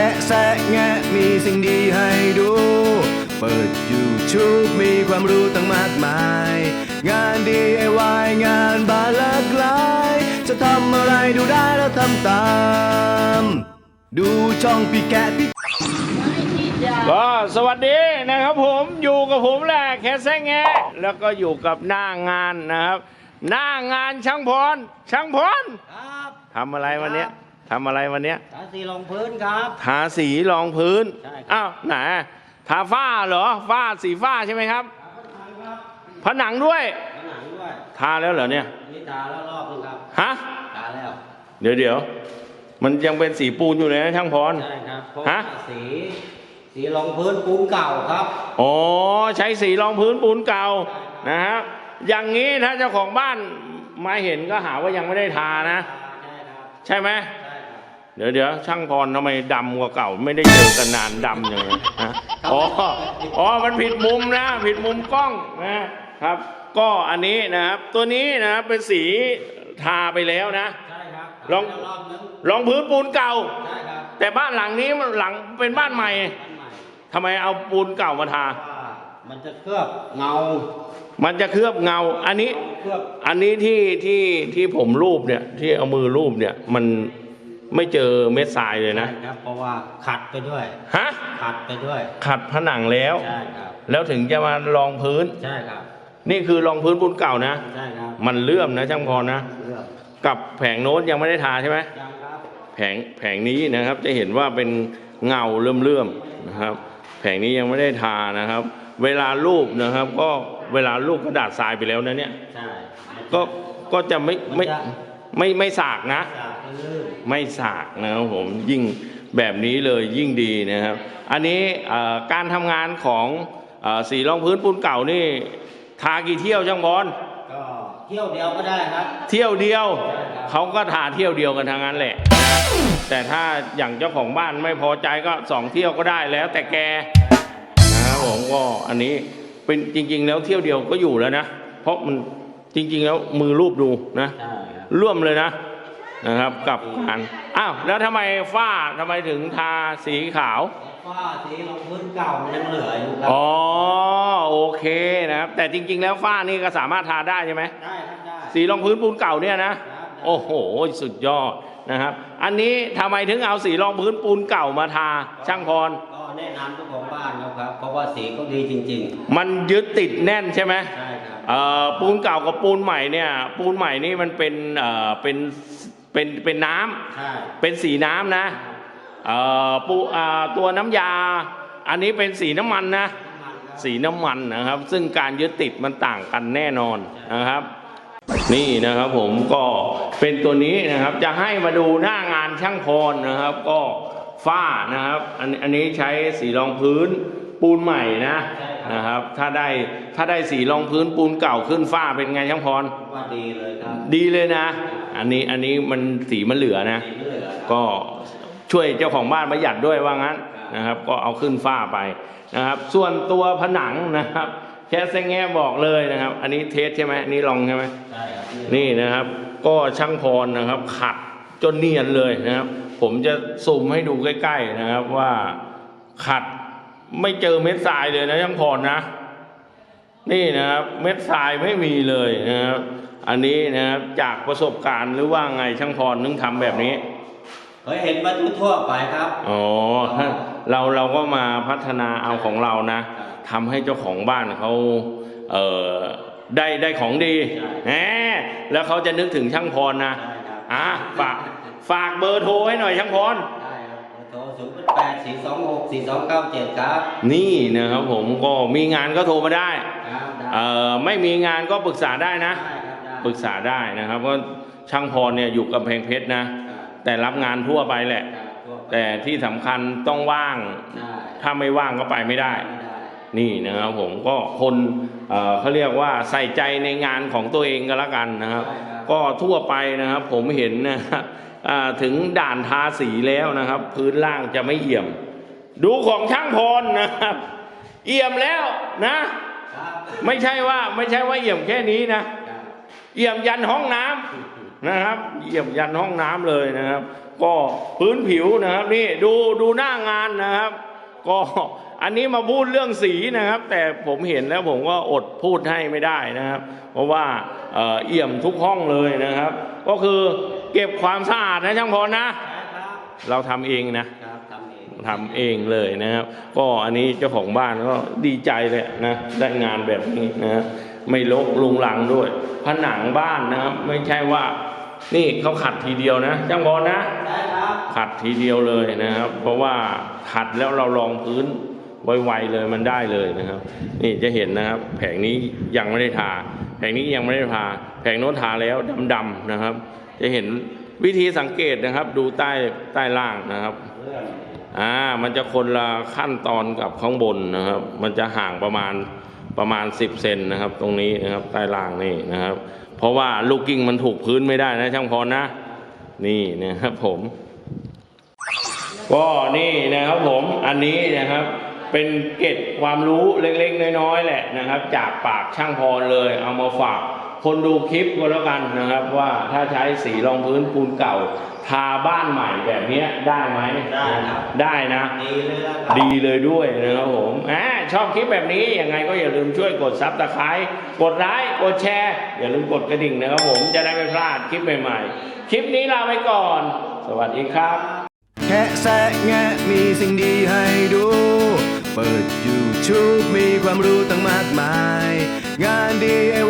ค่แซะแงะมีสิ่งดีให้ดู เปิด YouTube มีความรู้ตั้งมากมาย งาน DIY งานบานหลากหลาย จะทำอะไรดูได้แล้วทำตาม ดูช่องพี่แกะพี่ก็สวัสดีนะครับผมอยู่กับผมแหละแคสแซงแงะแล้วก็อยู่กับหน้างานนะครับ หน้างานช่างพรช่างพรครับทำอะไรวันเนี้ย ทำอะไรวันเนี้ยทาสีรองพื้นครับ ทาสีรองพื้นใช่ครับ อ้าวไหนทาฝ้าเหรอฝ้าสีฝ้าใช่ไหมครับผนังด้วย ผนังด้วยทาแล้วเหรอเนี่ยนี่ทาแล้วรอบนึงครับฮะทาแล้วเดี๋ยวเดี๋ยวมันยังเป็นสีปูนอยู่เลยนะช่างพร ใช่ครับเพราะฮะ ว่าสี สีรองพื้นปูนเก่าครับ อ๋อใช้สีรองพื้นปูนเก่านะครับอย่างนี้ถ้าเจ้าของบ้านมาเห็นก็หาว่ายังไม่ได้ทานะ ใช่ครับใช่ไหมใช่ครับเดี๋ยวเดี๋ยวช่างพรทำไมดำกว่าเก่า ไม่ได้เจอกันนานดำอย่างนี้นะอ๋ออ๋อมันผิดมุมนะ ผิดมุมกล้องนะครับ ก็อันนี้นะครับ ตัวนี้นะครับเป็นสีทาไปแล้วนะใช่ครับลองทาแล้วรอบนึงรองพื้นปูนเก่าใช่ครับแต่บ้านหลังนี้มันหลังเป็นบ้านใหม่บ้านใหม่ทำไมเอาปูนเก่ามาทาว่ามันจะเคลือบเงา มันจะเคลือบเงา อันนี้เคลือบอันนี้ที่ที่ที่ผมรูปเนี่ยที่เอามือรูปเนี่ยมัน ไม่เจอเม็ดทรายเลยนะ ใช่ครับ เพราะว่าขัดไปด้วย ฮะ ขัดไปด้วย ขัดผนังแล้ว ใช่ครับ แล้วถึงจะมารองพื้น ใช่ครับ นี่คือรองพื้นปูนเก่านะ ใช่ครับมันเลื่อมนะช่างพรนะเคลือบกับแผงโน้ตยังไม่ได้ทาใช่ไหม ยังครับ แผงแผงนี้นะครับจะเห็นว่าเป็นเงาเลื่อมๆนะครับ แผงนี้ยังไม่ได้ทานะครับ เวลารูปนะครับ ก็เวลารูปกระดาษทรายไปแล้วนะเนี่ย ใช่ ก็ก็จะไม่ไม่ไม่ไม่สากนะ จากลื่น ไม่สากนะครับผมยิ่งแบบนี้เลยยิ่งดีนะครับ อันนี้เอ่อการทำงานของเอ่อสีรองพื้นปูนเก่านี่ทากี่เที่ยวช่างบอลก็เที่ยวเดียวก็ได้ครับ เที่ยวเดียวใช่ครับเขาก็ทาเที่ยวเดียวกันทางนั้นแหละนะแต่ถ้าอย่างเจ้าของบ้านไม่พอใจก็สองเที่ยวก็ได้แล้วแต่แกนะครับผมก็อันนี้เป็นจริง ๆ แล้วเที่ยวเดียวก็อยู่แล้วนะ เพราะมันจริง ๆ แล้วมือรูปดูนะใช่ครับร่วมเลยนะ นะครับกับการอ้าวแล้วทำไมฝ้าทำไมถึงทาสีขาว ฝ้าสีรองพื้นเก่ามันยังเหลืออยู่ครัอ๋อโอเคนะครับ แต่จริง ๆ แล้วฝ้านี่ก็สามารถทาได้ใช่ไหมได้ครับได้สีรองพื้นปูนเก่าเนี่ยนะครับโอ้โหสุดยอดนะครับ อันนี้ทำไมถึงเอาสีรองพื้นปูนเก่ามาทาช่างพร ก็แนะนำเจ้าของบ้านครับ เพราะว่าสีเขาดีจริง มันยึดติดแน่นใช่ไหมๆ ใช่ครับ เอ่อปูนเก่ากับปูนใหม่เนี่ย ปูนใหม่นี่มันเป็นเอ่อเป็น เป็นเป็นน้ำใช่เป็นสีน้ำนะเอ่อปูอ่าตัวน้ำยา อันนี้เป็นสีน้ำมันนะ น้ำมันครับ สีน้ำมันนะครับ ซึ่งการยึดติดมันต่างกันแน่นอนนะครับ นี่นะครับผมก็เป็นตัวนี้นะครับจะให้มาดูหน้างานช่างพรนะครับ ก็ฝ้านะครับอันอันนี้ใช้สีรองพื้นปูนใหม่นะนะครับ ถ้าได้ถ้าได้สีรองพื้นปูนเก่าขึ้นฝ้าเป็นไงช่างพร ว่าดีเลยครับ ดีเลยนะ อันนี้อันนี้มันสีมันเหลือนะสีไม่เหลือครับก็ช่วยเจ้าของบ้านประหยัดด้วยว่างั้นนะครับ ก็เอาขึ้นฝ้าไปนะครับ ส่วนตัวผนังนะครับแค่เซงแง่บอกเลยนะครับ อันนี้เทสใช่ไหมอันนี่ลองใช่ไหมใช่ครับนี่นะครับ ก็ช่างพรนะครับ ขัดจนเนียนเลยนะครับ ผมจะซูมให้ดูใกล้ ๆนะครับว่าขัดไม่เจอเม็ดทรายเลยนะช่างพรนะ นี่นะครับ เม็ดทรายไม่มีเลยนะครับ อันนี้นะครับจากประสบการณ์หรือว่าไงช่างพรนึงทำแบบนี้เคยเห็นมาทั่วๆไปครับอ๋อถ้าเราเราก็มาพัฒนาเอาของเรานะทำให้เจ้าของบ้านเขาเอ่อได้ได้ของดีใช่แหมแล้วเขาจะนึกถึงช่างพรนะใช่ครับอะฝากฝากเบอร์โทรให้หน่อยช่างพรได้ครับเบอร์โทรศูนย์แปดสี่สองหกสี่สองเก้าเจ็ดครับนี่นะครับผมก็มีงานก็โทรมาได้ครับได้เอ่อไม่มีงานก็ปรึกษาได้นะได้ครับได้ ปรึกษาได้นะครับเพราะช่างพรเนี่ยอยู่กำแพงเพชรนะครับแต่รับงานทั่วไปแหละครับทั่วไปแต่ที่สำคัญต้องว่างใช่ถ้าไม่ว่างก็ไปไม่ได้ไม่ได้ นี่นะครับผมก็คนเอ่อเขาเรียกว่าใส่ใจในงานของตัวเองก็แล้วกันนะครับใช่ครับก็ทั่วไปนะครับผมเห็นนะครับอ่าถึงด่านทาสีแล้วนะครับ พื้นล่างจะไม่เอี่ยม ดูของช่างพรนะครับ เอี่ยมแล้วนะครับไม่ใช่ว่าไม่ใช่ว่าเอี่ยมแค่นี้นะครับ เอี่ยมยันห้องน้ำนะครับเอี่ยมยันห้องน้ำเลยนะครับ ก็พื้นผิวนะครับนี่ดูดูหน้างานนะครับ ก็อันนี้มาพูดเรื่องสีนะครับ แต่ผมเห็นแล้วผมก็อดพูดให้ไม่ได้นะครับ เพราะว่าเอ่อเอี่ยมทุกห้องเลยนะครับ ก็คือเก็บความสะอาดนะช่างพรนะครับเราทำเองนะครับทำเองทำเองเลยนะครับ ก็อันนี้เจ้าของบ้านก็ดีใจเลยนะได้งานแบบนี้นะฮะ ไม่ลกลุงลังด้วย ผนังบ้านนะครับ ไม่ใช่ว่า นี่เขาขัดทีเดียวนะจ้างบอลนะได้ครับขัดทีเดียวเลยนะครับ เพราะว่าขัดแล้วเรารองพื้นไวๆเลยมันได้เลยนะครับ นี่จะเห็นนะครับ แผงนี้ยังไม่ได้ทา แผงนี้ยังไม่ได้ทา แผงโน้นทาแล้วดำๆนะครับ จะเห็นวิธีสังเกตนะครับ ดูใต้ใต้ล่างนะครับเรื่องอ่ามันจะคนละขั้นตอนกับข้างบนนะครับ มันจะห่างประมาณ ประมาณ 10 เซนนะครับ ตรงนี้นะครับใต้ล่างนี่นะครับ เพราะว่าลูกกิ้งมันถูกพื้นไม่ได้นะช่างพรนะ นี่นะครับผม ก็นี่นะครับผมอันนี้นะครับเป็นเกร็ดความรู้เล็กๆ น้อยๆแหละนะครับ จากปากช่างพรเลยเอามาฝาก คนดูคลิปก็แล้วกันนะครับ ว่าถ้าใช้สีรองพื้นปูนเก่า ทาบ้านใหม่แบบเนี้ยได้ไหมได้ครับได้นะ ดีเลยละครับดีเลยด้วยนะครับผมอ่าชอบคลิปแบบนี้ยังไงก็อย่าลืมช่วยกดซับสไครต์กดไลค์กดแชร์ อย่าลืมกดกระดิ่งนะครับผมจะได้ไม่พลาดคลิปใหม่ๆ คลิปนี้ลาไปก่อน สวัสดีครับ แค่แซะแงะมีสิ่งดีให้ดู เปิด YouTube มีความรู้ตั้งมากมาย งาน DIY